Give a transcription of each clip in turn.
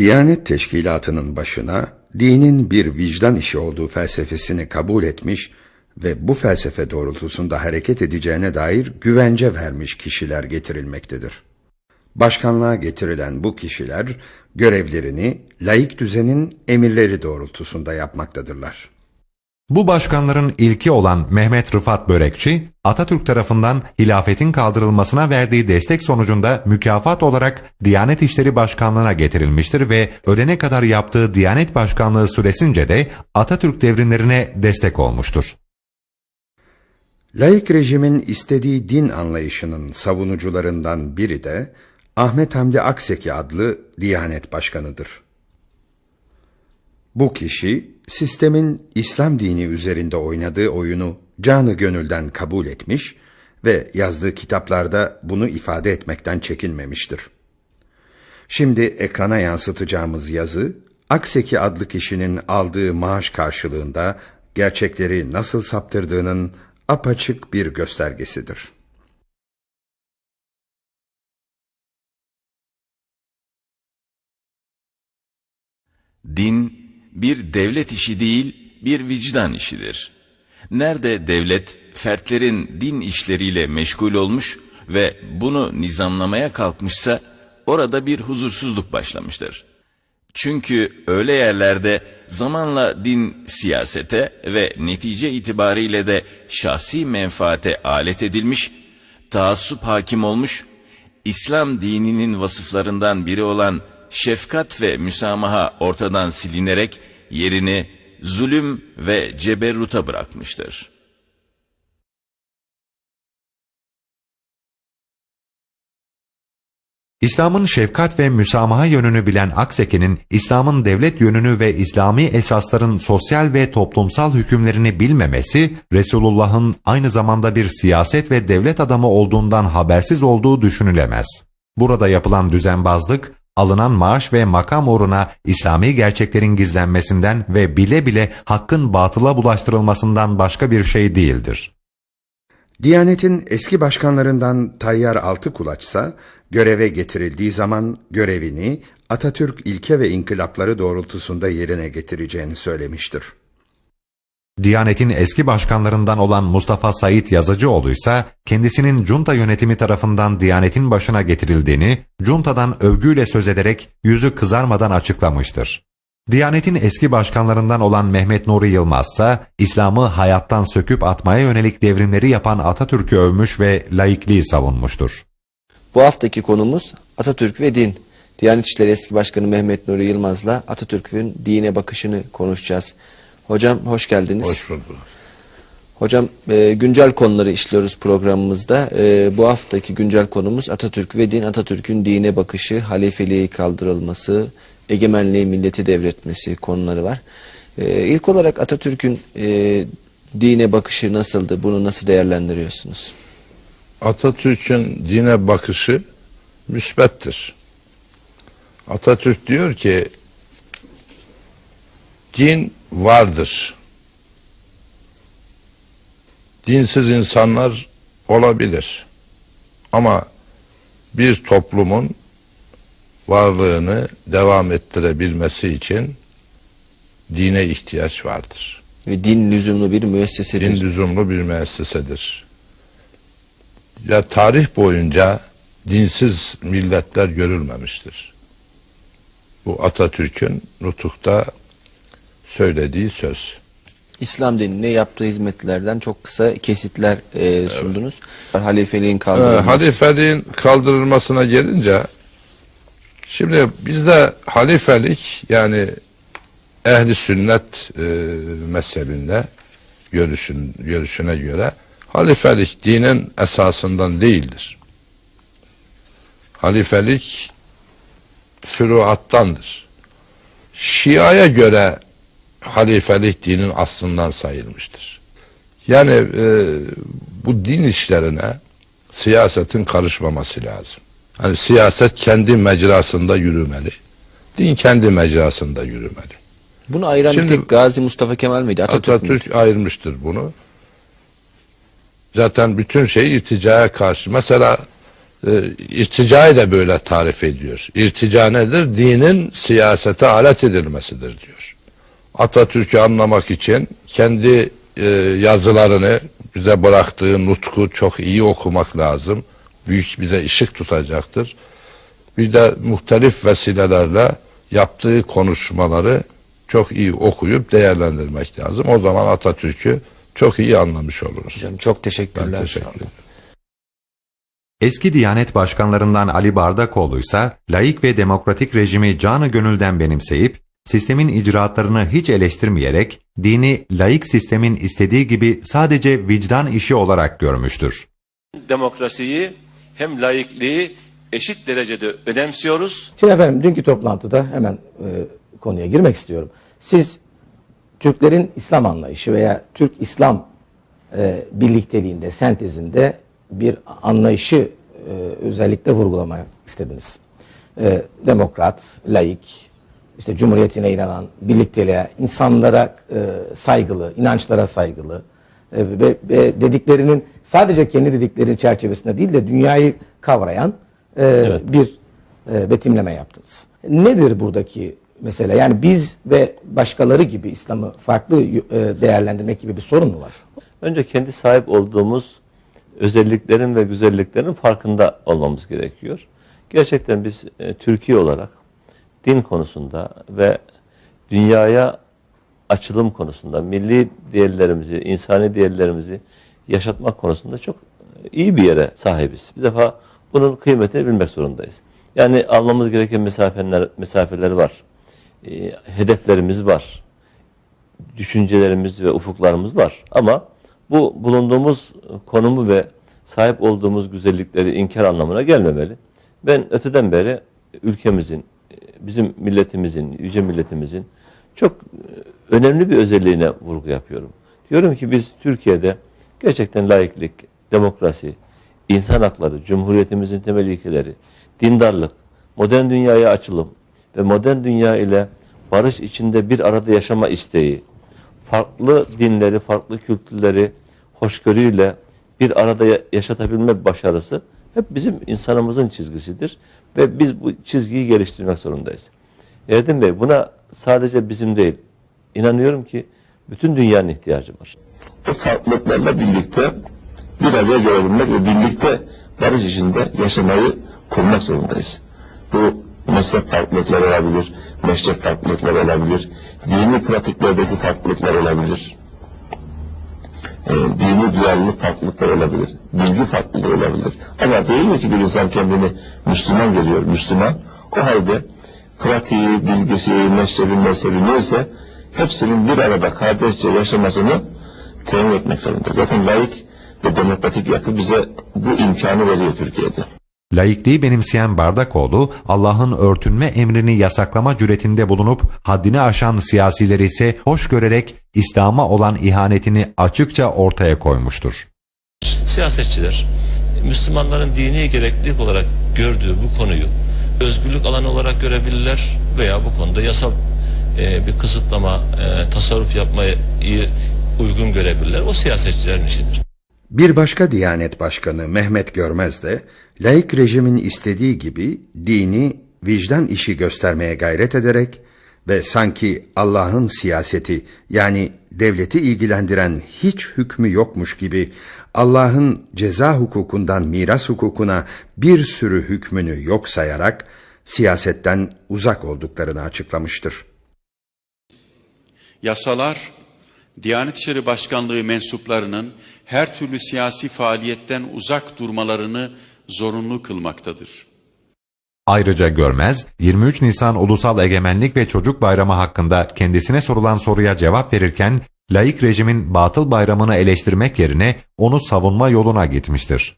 Diyanet Teşkilatı'nın başına dinin bir vicdan işi olduğu felsefesini kabul etmiş ve bu felsefe doğrultusunda hareket edeceğine dair güvence vermiş kişiler getirilmektedir. Başkanlığa getirilen bu kişiler görevlerini laik düzenin emirleri doğrultusunda yapmaktadırlar. Bu başkanların ilki olan Mehmet Rıfat Börekçi, Atatürk tarafından hilafetin kaldırılmasına verdiği destek sonucunda mükafat olarak Diyanet İşleri Başkanlığı'na getirilmiştir ve ölene kadar yaptığı Diyanet Başkanlığı süresince de Atatürk devrimlerine destek olmuştur. Laik rejimin istediği din anlayışının savunucularından biri de Ahmet Hamdi Akseki adlı Diyanet Başkanı'dır. Bu kişi sistemin İslam dini üzerinde oynadığı oyunu canı gönülden kabul etmiş ve yazdığı kitaplarda bunu ifade etmekten çekinmemiştir. Şimdi ekrana yansıtacağımız yazı Akseki adlı kişinin aldığı maaş karşılığında gerçekleri nasıl saptırdığının apaçık bir göstergesidir. Din bir devlet işi değil, bir vicdan işidir. Nerede devlet fertlerin din işleriyle meşgul olmuş ve bunu nizamlamaya kalkmışsa orada bir huzursuzluk başlamıştır. Çünkü öyle yerlerde zamanla din siyasete ve netice itibariyle de şahsi menfaate alet edilmiş, taassup hakim olmuş, İslam dininin vasıflarından biri olan şefkat ve müsamaha ortadan silinerek yerini zulüm ve ceberruta bırakmıştır. İslam'ın şefkat ve müsamaha yönünü bilen Akseke'nin İslam'ın devlet yönünü ve İslami esasların sosyal ve toplumsal hükümlerini bilmemesi, Resulullah'ın aynı zamanda bir siyaset ve devlet adamı olduğundan habersiz olduğu düşünülemez. Burada yapılan düzenbazlık, alınan maaş ve makam uğruna İslami gerçeklerin gizlenmesinden ve bile bile hakkın batıla bulaştırılmasından başka bir şey değildir. Diyanet'in eski başkanlarından Tayyar Altıkulaç ise göreve getirildiği zaman görevini Atatürk ilke ve inkılapları doğrultusunda yerine getireceğini söylemiştir. Diyanet'in eski başkanlarından olan Mustafa Said Yazıcıoğlu ise kendisinin junta yönetimi tarafından Diyanet'in başına getirildiğini juntadan övgüyle söz ederek yüzü kızarmadan açıklamıştır. Diyanet'in eski başkanlarından olan Mehmet Nuri Yılmaz ise İslam'ı hayattan söküp atmaya yönelik devrimleri yapan Atatürk'ü övmüş ve laikliği savunmuştur. Bu haftaki konumuz Atatürk ve din. Diyanet İşleri Eski Başkanı Mehmet Nuri Yılmaz'la Atatürk'ün dine bakışını konuşacağız. Hocam hoş geldiniz. Hoş bulduk. Hocam e, güncel konuları işliyoruz programımızda. E, bu haftaki güncel konumuz Atatürk ve din. Atatürk'ün dine bakışı, halifeliği kaldırılması, egemenliği milleti devretmesi konuları var. E, ilk olarak Atatürk'ün e, dine bakışı nasıldı? Bunu nasıl değerlendiriyorsunuz? Atatürk'ün dine bakışı müsbettir. Atatürk diyor ki din vardır. Dinsiz insanlar olabilir. Ama bir toplumun varlığını devam ettirebilmesi için dine ihtiyaç vardır. Ve din lüzumlu bir müessesedir. Din lüzumlu bir müessesedir. Ya tarih boyunca dinsiz milletler görülmemiştir. Bu Atatürk'ün nutukta söylediği söz. İslam dinine yaptığı hizmetlerden çok kısa kesitler e, sundunuz. Halifeliğin kaldırılması. Ee, halifeliğin kaldırılmasına gelince şimdi bizde halifelik yani ehli sünnet e, mezhebinde görüşün, görüşüne göre halifelik dinin esasından değildir. Halifelik füruattandır. Şia'ya göre halifelik dinin aslından sayılmıştır. Yani e, bu din işlerine siyasetin karışmaması lazım. Hani siyaset kendi mecrasında yürümeli. Din kendi mecrasında yürümeli. Bunu ayıran Şimdi- bir tek Gazi Mustafa Kemal miydi? Atatürk, Atatürk, müydü? ayırmıştır bunu. Zaten bütün şey irticaya karşı. Mesela e, irticayı da böyle tarif ediyor. İrtica nedir? Dinin siyasete alet edilmesidir diyor. Atatürk'ü anlamak için kendi e, yazılarını bize bıraktığı nutku çok iyi okumak lazım. Büyük bize ışık tutacaktır. Bir de muhtelif vesilelerle yaptığı konuşmaları çok iyi okuyup değerlendirmek lazım. O zaman Atatürk'ü çok iyi anlamış oluruz. Hocam çok Ben teşekkürler. teşekkür ederim. Eski Diyanet Başkanlarından Ali Bardakoğlu ise laik ve demokratik rejimi canı gönülden benimseyip sistemin icraatlarını hiç eleştirmeyerek dini laik sistemin istediği gibi sadece vicdan işi olarak görmüştür. demokrasiyi hem laikliği eşit derecede önemsiyoruz. Şimdi efendim dünkü toplantıda hemen e, konuya girmek istiyorum. Siz Türklerin İslam anlayışı veya Türk-İslam e, birlikteliğinde, sentezinde bir anlayışı e, özellikle vurgulamak istediniz. E, demokrat, laik, işte cumhuriyetine inanan, birlikteliğe, insanlara e, saygılı, inançlara saygılı e, ve, ve dediklerinin sadece kendi dedikleri çerçevesinde değil de dünyayı kavrayan e, bir e, betimleme yaptınız. Nedir buradaki mesele? Yani biz ve başkaları gibi İslam'ı farklı e, değerlendirmek gibi bir sorun mu var? Önce kendi sahip olduğumuz özelliklerin ve güzelliklerin farkında olmamız gerekiyor. Gerçekten biz e, Türkiye olarak din konusunda ve dünyaya açılım konusunda milli değerlerimizi, insani değerlerimizi yaşatmak konusunda çok iyi bir yere sahibiz. Bir defa bunun kıymetini bilmek zorundayız. Yani almamız gereken mesafeler, mesafeler var. E, hedeflerimiz var düşüncelerimiz ve ufuklarımız var. Ama bu bulunduğumuz konumu ve sahip olduğumuz güzellikleri inkar anlamına gelmemeli. Ben öteden beri ülkemizin, bizim milletimizin, yüce milletimizin çok önemli bir özelliğine vurgu yapıyorum. Diyorum ki biz Türkiye'de gerçekten laiklik, demokrasi, insan hakları, cumhuriyetimizin temel ilkeleri, dindarlık, modern dünyaya açılım ve modern dünya ile barış içinde bir arada yaşama isteği, farklı dinleri, farklı kültürleri hoşgörüyle bir arada ya- yaşatabilme başarısı hep bizim insanımızın çizgisidir ve biz bu çizgiyi geliştirmek zorundayız. Erdem Bey buna sadece bizim değil, inanıyorum ki bütün dünyanın ihtiyacı var. bu farklılıklarla birlikte bir araya gelebilmek ve birlikte barış içinde yaşamayı kurmak zorundayız. Bu mezhep farklılıkları olabilir, meşrep farklılıkları olabilir, dini pratiklerdeki farklılıklar olabilir, e, dini duyarlılık farklılıkları olabilir, bilgi farklılığı olabilir. Ama değil mi ki bir insan kendini Müslüman görüyor, Müslüman, o halde pratiği, bilgisi, mezhebi, mezhebi neyse hepsinin bir arada kardeşçe yaşamasını temin etmek zorunda. Zaten laik ve demokratik yapı bize bu imkanı veriyor Türkiye'de. Laikliği benimseyen Bardakoğlu, Allah'ın örtünme emrini yasaklama cüretinde bulunup haddini aşan siyasileri ise hoş görerek İslam'a olan ihanetini açıkça ortaya koymuştur. Siyasetçiler Müslümanların dini gereklilik olarak gördüğü bu konuyu özgürlük alanı olarak görebilirler veya bu konuda yasal e, bir kısıtlama, e, tasarruf yapmayı uygun görebilirler. O siyasetçilerin işidir. Bir başka Diyanet Başkanı Mehmet Görmez de laik rejimin istediği gibi dini vicdan işi göstermeye gayret ederek ve sanki Allah'ın siyaseti yani devleti ilgilendiren hiç hükmü yokmuş gibi Allah'ın ceza hukukundan miras hukukuna bir sürü hükmünü yok sayarak siyasetten uzak olduklarını açıklamıştır. Yasalar, Diyanet İşleri Başkanlığı mensuplarının her türlü siyasi faaliyetten uzak durmalarını zorunlu kılmaktadır. Ayrıca Görmez, 23 Nisan Ulusal Egemenlik ve Çocuk Bayramı hakkında kendisine sorulan soruya cevap verirken, laik rejimin batıl bayramını eleştirmek yerine onu savunma yoluna gitmiştir.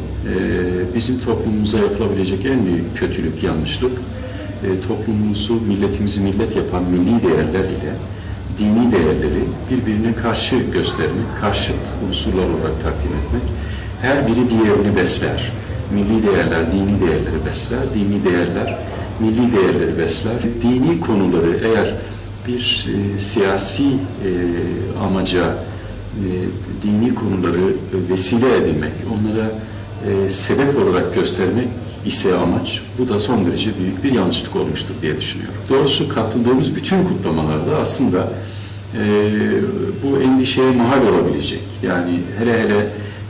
Ee, bizim toplumumuza yapılabilecek en büyük kötülük, yanlışlık, e, toplumumuzu, milletimizi millet yapan milli değerler ile dini değerleri birbirine karşı göstermek, karşıt unsurlar olarak takdim etmek. Her biri diğerini besler. Milli değerler dini değerleri besler, dini değerler milli değerleri besler. Dini konuları eğer bir e, siyasi e, amaca e, dini konuları vesile edilmek, onlara e, sebep olarak göstermek ise amaç, bu da son derece büyük bir yanlışlık olmuştur diye düşünüyorum. Doğrusu katıldığımız bütün kutlamalarda aslında e, bu endişeye mahal olabilecek, yani hele hele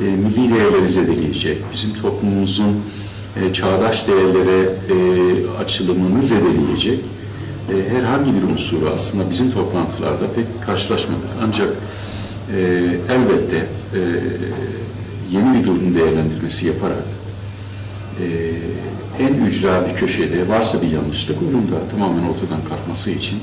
e, milli değerleri zedeleyecek, bizim toplumumuzun e, çağdaş değerlere e, açılımını zedeleyecek e, herhangi bir unsuru aslında bizim toplantılarda pek karşılaşmadık. Ancak e, elbette e, yeni bir durum değerlendirmesi yaparak e, en ücra bir köşede varsa bir yanlışlık onun da tamamen ortadan kalkması için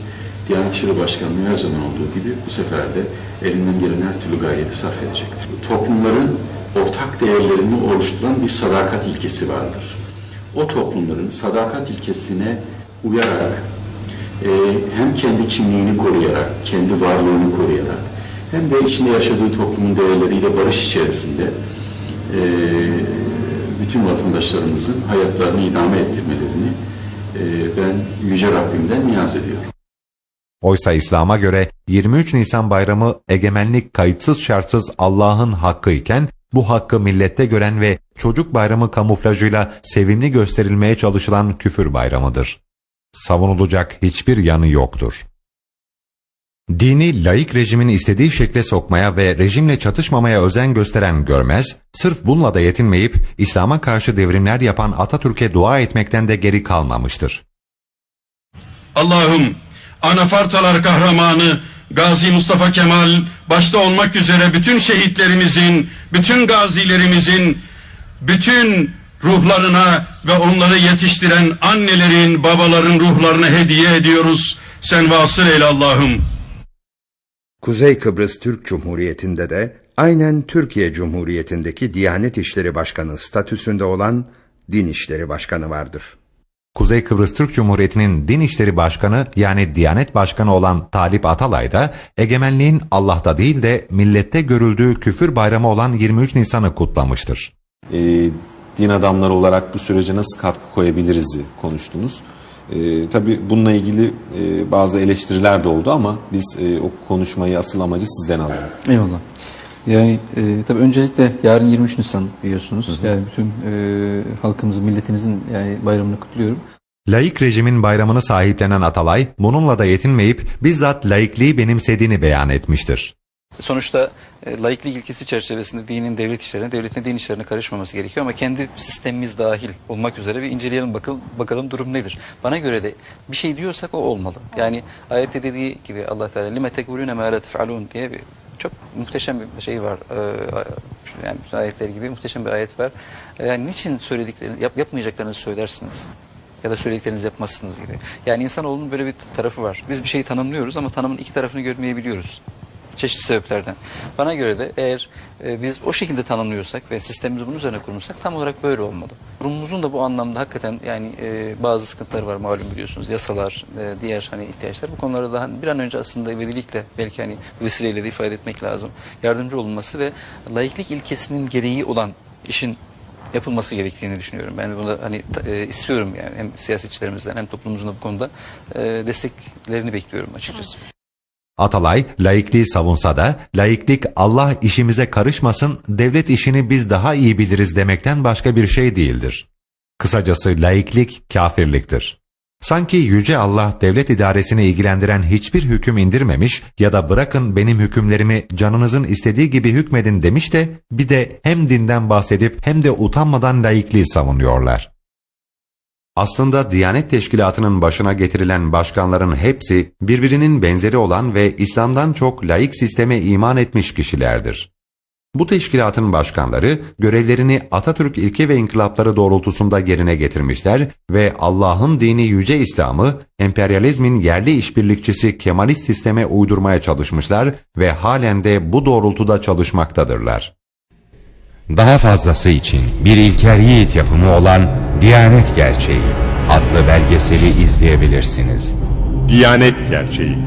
Diyanet İşleri Başkanlığı her zaman olduğu gibi bu sefer de elinden gelen her türlü gayreti sarf edecektir. Toplumların ortak değerlerini oluşturan bir sadakat ilkesi vardır. O toplumların sadakat ilkesine uyarak e, hem kendi kimliğini koruyarak, kendi varlığını koruyarak hem de içinde yaşadığı toplumun değerleriyle barış içerisinde e, bütün vatandaşlarımızın hayatlarını idame ettirmelerini e, ben Yüce Rabbimden niyaz ediyorum. Oysa İslam'a göre 23 Nisan bayramı egemenlik kayıtsız şartsız Allah'ın hakkı iken bu hakkı millette gören ve çocuk bayramı kamuflajıyla sevimli gösterilmeye çalışılan küfür bayramıdır. Savunulacak hiçbir yanı yoktur. Dini laik rejimin istediği şekle sokmaya ve rejimle çatışmamaya özen gösteren Görmez, sırf bununla da yetinmeyip İslam'a karşı devrimler yapan Atatürk'e dua etmekten de geri kalmamıştır. Allah'ım anafartalar kahramanı Gazi Mustafa Kemal başta olmak üzere bütün şehitlerimizin, bütün gazilerimizin, bütün ruhlarına ve onları yetiştiren annelerin, babaların ruhlarına hediye ediyoruz. Sen vasıl eyle Allah'ım. Kuzey Kıbrıs Türk Cumhuriyeti'nde de aynen Türkiye Cumhuriyeti'ndeki Diyanet İşleri Başkanı statüsünde olan Din İşleri Başkanı vardır. Kuzey Kıbrıs Türk Cumhuriyeti'nin Din İşleri Başkanı yani Diyanet Başkanı olan Talip Atalay da egemenliğin Allah'ta değil de millette görüldüğü küfür bayramı olan 23 Nisan'ı kutlamıştır. e, din adamları olarak bu sürece nasıl katkı koyabiliriz konuştunuz. E, tabii bununla ilgili e, bazı eleştiriler de oldu ama biz e, o konuşmayı asıl amacı sizden alalım. Eyvallah. Yani e, tabii öncelikle yarın 23 Nisan biliyorsunuz. Yani bütün e, halkımızın, milletimizin yani bayramını kutluyorum. Laik rejimin bayramını sahiplenen Atalay, bununla da yetinmeyip bizzat laikliği benimsediğini beyan etmiştir. Sonuçta e, laiklik ilkesi çerçevesinde dinin devlet işlerine, devletin din işlerine karışmaması gerekiyor ama kendi sistemimiz dahil olmak üzere bir inceleyelim bakalım, bakalım durum nedir. Bana göre de bir şey diyorsak o olmalı. Yani ayette dediği gibi Allah Teala lime tekbulune ma la tef'alun diye bir çok muhteşem bir şey var. Ee, yani ayetleri gibi muhteşem bir ayet var. Ee, Yani niçin söylediklerini, yap, yapmayacaklarınızı söylersiniz? ya da söylediklerinizi yapmazsınız gibi. Yani insanoğlunun böyle bir tarafı var. Biz bir şeyi tanımlıyoruz ama tanımın iki tarafını görmeyebiliyoruz. Çeşitli sebeplerden. Bana göre de eğer e, biz o şekilde tanımlıyorsak ve sistemimizi bunun üzerine kurmuşsak tam olarak böyle olmalı. Kurumumuzun da bu anlamda hakikaten yani e, bazı sıkıntıları var malum biliyorsunuz. Yasalar, e, diğer hani ihtiyaçlar. Bu konuları daha bir an önce aslında ivedilikle belki hani bu vesileyle de ifade etmek lazım. Yardımcı olunması ve laiklik ilkesinin gereği olan işin yapılması gerektiğini düşünüyorum. Ben bunu hani e, istiyorum yani hem siyasetçilerimizden hem toplumumuzun da bu konuda e, desteklerini bekliyorum açıkçası. Atalay, laikliği savunsa da, laiklik Allah işimize karışmasın, devlet işini biz daha iyi biliriz demekten başka bir şey değildir. Kısacası laiklik kafirliktir. Sanki Yüce Allah devlet idaresini ilgilendiren hiçbir hüküm indirmemiş ya da bırakın benim hükümlerimi canınızın istediği gibi hükmedin demiş de bir de hem dinden bahsedip hem de utanmadan laikliği savunuyorlar. Aslında Diyanet Teşkilatı'nın başına getirilen başkanların hepsi birbirinin benzeri olan ve İslam'dan çok laik sisteme iman etmiş kişilerdir. Bu teşkilatın başkanları görevlerini Atatürk ilke ve inkılapları doğrultusunda yerine getirmişler ve Allah'ın dini yüce İslam'ı emperyalizmin yerli işbirlikçisi Kemalist sisteme uydurmaya çalışmışlar ve halen de bu doğrultuda çalışmaktadırlar. Daha fazlası için bir İlker Yiğit yapımı olan Diyanet Gerçeği adlı belgeseli izleyebilirsiniz. Diyanet Gerçeği